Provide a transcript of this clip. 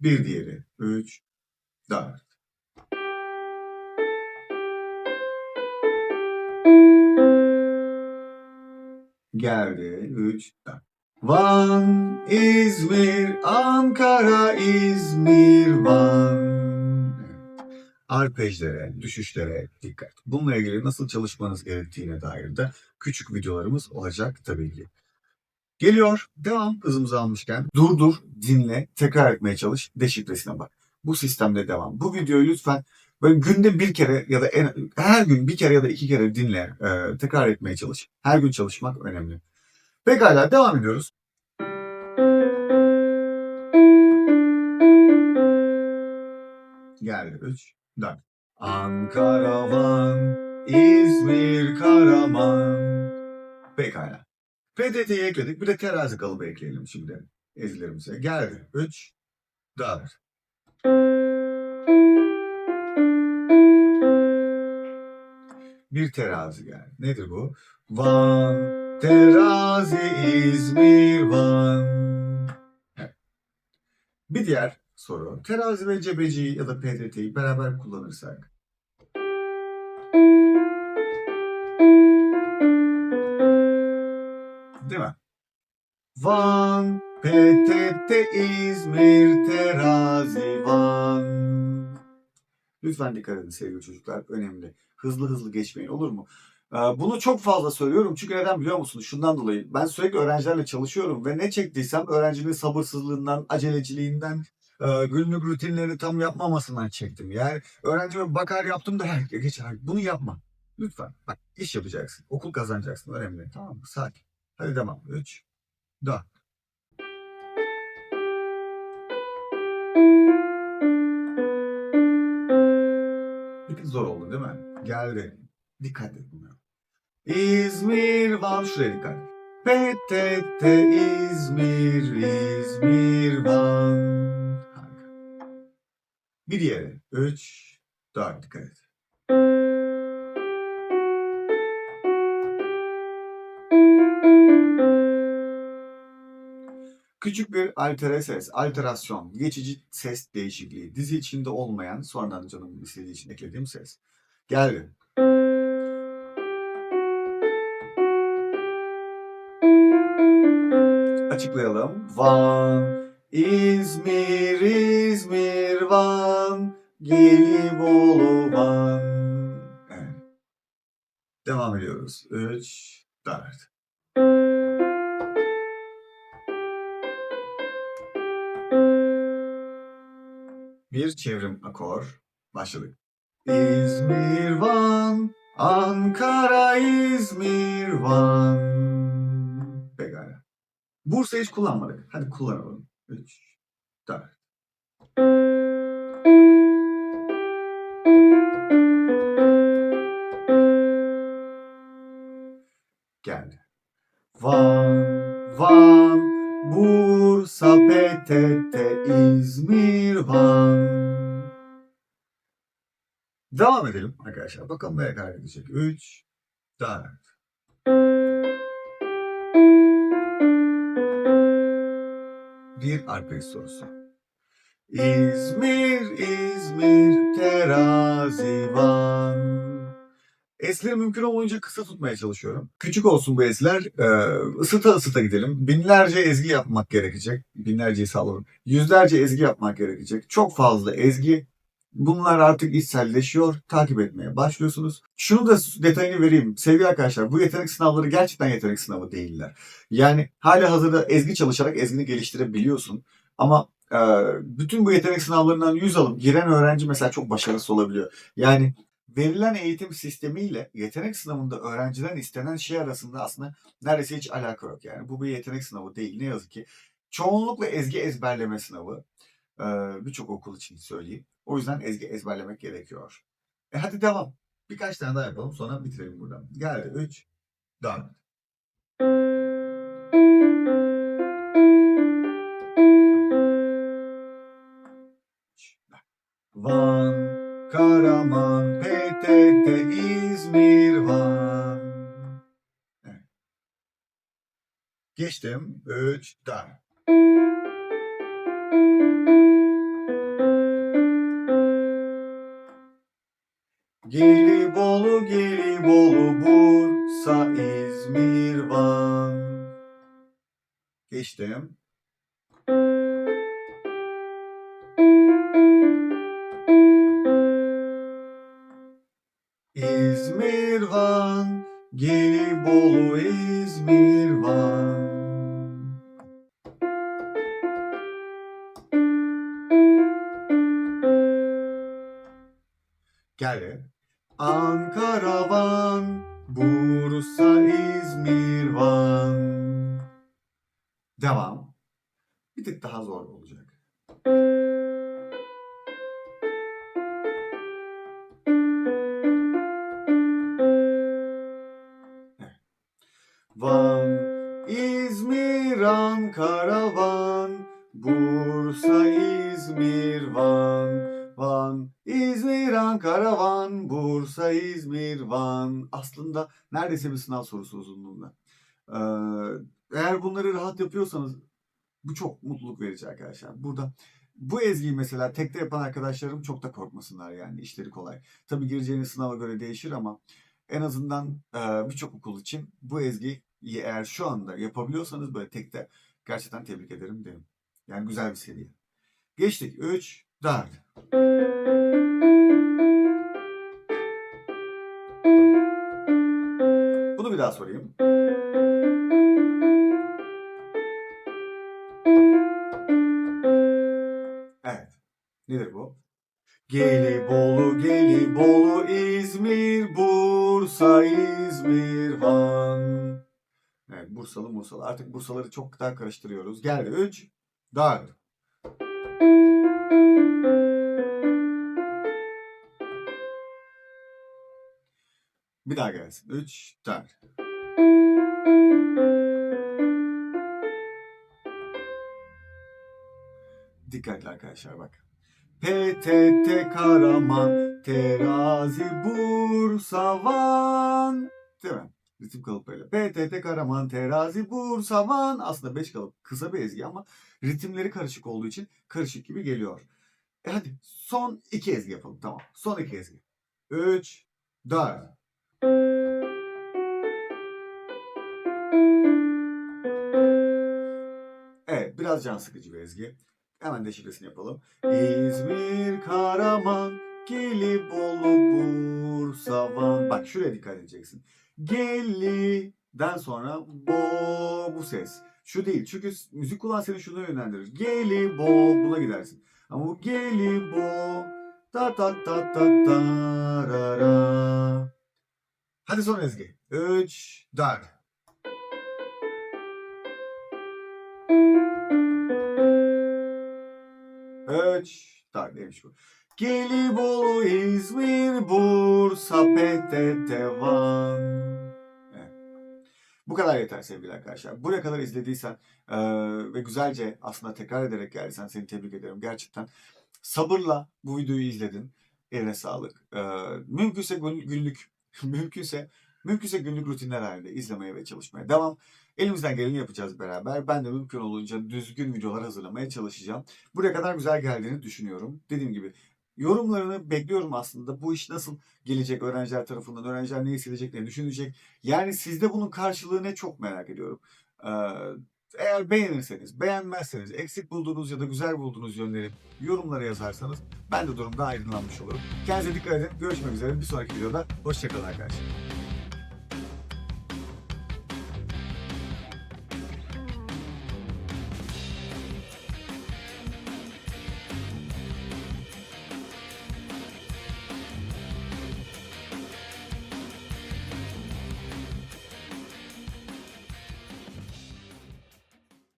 Bir diğeri. Üç, dört. Geldi. Üç, dört. Van, İzmir, Ankara, İzmir, Van. Arpejlere, düşüşlere dikkat. Bununla ilgili nasıl çalışmanız gerektiğine dair de küçük videolarımız olacak tabii ki. Geliyor. Devam hızımızı almışken. Durdur, dinle, tekrar etmeye çalış, deşifresine bak. Bu sistemde devam. Bu videoyu lütfen böyle günde bir kere ya da en, her gün bir kere ya da iki kere dinle, e, tekrar etmeye çalış. Her gün çalışmak önemli. Pekala devam ediyoruz. Geldi 3, 4. Ankara, Van, İzmir, Karaman. Pekala. PDT'yi ekledik. Bir de terazi kalıbı ekleyelim şimdi ezilerimize. Geldi. 3, 4. Bir terazi geldi. Nedir bu? Van, terazi, İzmir, Van. Bir diğer soru. Terazi ve cebeciyi ya da PDT'yi beraber kullanırsak. Değil mi? Van, PTT, İzmir, terazi, Van. Lütfen dikkat edin sevgili çocuklar. Önemli. Hızlı hızlı geçmeyin olur mu? Ee, Bunu çok fazla söylüyorum çünkü neden biliyor musunuz? Şundan dolayı ben sürekli öğrencilerle çalışıyorum ve ne çektiysem öğrencinin sabırsızlığından, aceleciliğinden, e, günlük rutinlerini tam yapmamasından çektim. Yani öğrencime bakar yaptım da "Her- geçer. Bunu yapma. Lütfen. Bak iş yapacaksın. Okul kazanacaksın. Önemli. Tamam mı? Sakin. Hadi devam. 3, 4. Bir tık zor oldu değil mi? Geldi. Dikkat et buna. İzmir, Van. Şuraya dikkat. PTT, İzmir, İzmir, Van. Harika. Bir diğeri. 3, 4. Dikkat et. Küçük bir altere ses, alterasyon, geçici ses değişikliği. Dizi içinde olmayan, sonradan canım istediği için eklediğim ses. Geldi. Açıklayalım. Van, İzmir, İzmir, Van, Gelibolu, Van. Evet. Devam ediyoruz. 3, 4. Bir çevrim akor. Başladık. İzmir, Van, Ankara, İzmir, Van. Pekala. Bursa hiç kullanmadık. Hadi kullanalım. 3, 4. Geldi. Van, Van, Bursa, PTT, Devam edelim arkadaşlar. Bakalım nereye kadar gidecek. 3, 4. Bir arpej sorusu. İzmir, İzmir, terazi, van. Esleri mümkün olunca kısa tutmaya çalışıyorum. Küçük olsun bu esler. Ee, ısıta ısıta gidelim. Binlerce ezgi yapmak gerekecek. Binlerceyi sallıyorum. Yüzlerce ezgi yapmak gerekecek. Çok fazla ezgi. Bunlar artık içselleşiyor. Takip etmeye başlıyorsunuz. Şunu da detayını vereyim. Sevgili arkadaşlar bu yetenek sınavları gerçekten yetenek sınavı değiller. Yani hala hazırda ezgi çalışarak ezgini geliştirebiliyorsun. Ama e, bütün bu yetenek sınavlarından 100 alıp giren öğrenci mesela çok başarısız olabiliyor. Yani verilen eğitim sistemiyle yetenek sınavında öğrenciden istenen şey arasında aslında neredeyse hiç alaka yok. Yani bu bir yetenek sınavı değil ne yazık ki. Çoğunlukla ezgi ezberleme sınavı. Birçok okul için söyleyeyim. O yüzden ezgi ezberlemek gerekiyor. E hadi devam. Birkaç tane daha yapalım sonra bitirelim buradan. Geldi 3, 4. Van, Karaman, PTT, İzmir, Van. Evet. Geçtim. 3, 4. Gelibolu, Gelibolu, Bursa, İzmir, Van. Geçtim. İzmir, Van, Gelibolu, İzmir, Van. Geldi. Ankara, Van, Bursa, İzmir, Van. Devam. Bir tık daha zor olacak. Van, İzmir, Ankara, Van, Bursa, İzmir, Van. Van, İzmir, Ankara, Bursa, İzmir, Van. Aslında neredeyse bir sınav sorusu uzunluğunda. Ee, eğer bunları rahat yapıyorsanız bu çok mutluluk verici arkadaşlar. Burada bu ezgiyi mesela tekte yapan arkadaşlarım çok da korkmasınlar yani işleri kolay. Tabii gireceğiniz sınava göre değişir ama en azından e, birçok okul için bu ezgiyi eğer şu anda yapabiliyorsanız böyle tekte gerçekten tebrik ederim derim. Yani güzel bir seviye. Geçtik. 3, 4. bir daha sorayım. Evet. Nedir bu? Gelibolu, Gelibolu, İzmir, Bursa, İzmir, Van. Evet, Bursalı, Bursalı. Artık Bursaları çok daha karıştırıyoruz. Geldi. 3, 4. Bir daha gelsin. 3, 4. Dikkatli arkadaşlar bak. PTT Karaman, Terazi Bursa Van. Değil mi? Ritim kalıplarıyla. PTT Karaman, Terazi Bursa Van. Aslında 5 kalıp kısa bir ezgi ama ritimleri karışık olduğu için karışık gibi geliyor. E hadi son iki ezgi yapalım. Tamam. Son iki ezgi. 3, 4. Evet, biraz can sıkıcı bir ezgi. Hemen deşifresini yapalım. İzmir, Karaman, Gelibolu, Bursa, Van. Bak şuraya dikkat edeceksin. Geli'den sonra bo bu ses. Şu değil. Çünkü müzik kulağın seni şuna yönlendirir. Geli bo buna gidersin. Ama bu geli bo ta ta ta ta ta ra ra. Hadi son ezgi. 3 4 Üç, tak neymiş bu? Gelibolu, İzmir, Bursa, PTT, Van. Evet. Bu kadar yeter sevgili arkadaşlar. Buraya kadar izlediysen eee, ve güzelce aslında tekrar ederek geldiysen seni tebrik ederim. Gerçekten sabırla bu videoyu izledin. Eline sağlık. Eee, mümkünse gün- günlük, mümkünse mümkünse günlük rutinler halinde izlemeye ve çalışmaya devam. Elimizden geleni yapacağız beraber. Ben de mümkün olunca düzgün videolar hazırlamaya çalışacağım. Buraya kadar güzel geldiğini düşünüyorum. Dediğim gibi yorumlarını bekliyorum aslında. Bu iş nasıl gelecek öğrenciler tarafından? Öğrenciler ne hissedecek, ne düşünecek? Yani sizde bunun karşılığı ne çok merak ediyorum. Ee, eğer beğenirseniz, beğenmezseniz, eksik bulduğunuz ya da güzel bulduğunuz yönleri yorumlara yazarsanız ben de durumda aydınlanmış olurum. Kendinize dikkat edin. Görüşmek üzere. Bir sonraki videoda hoşçakalın arkadaşlar.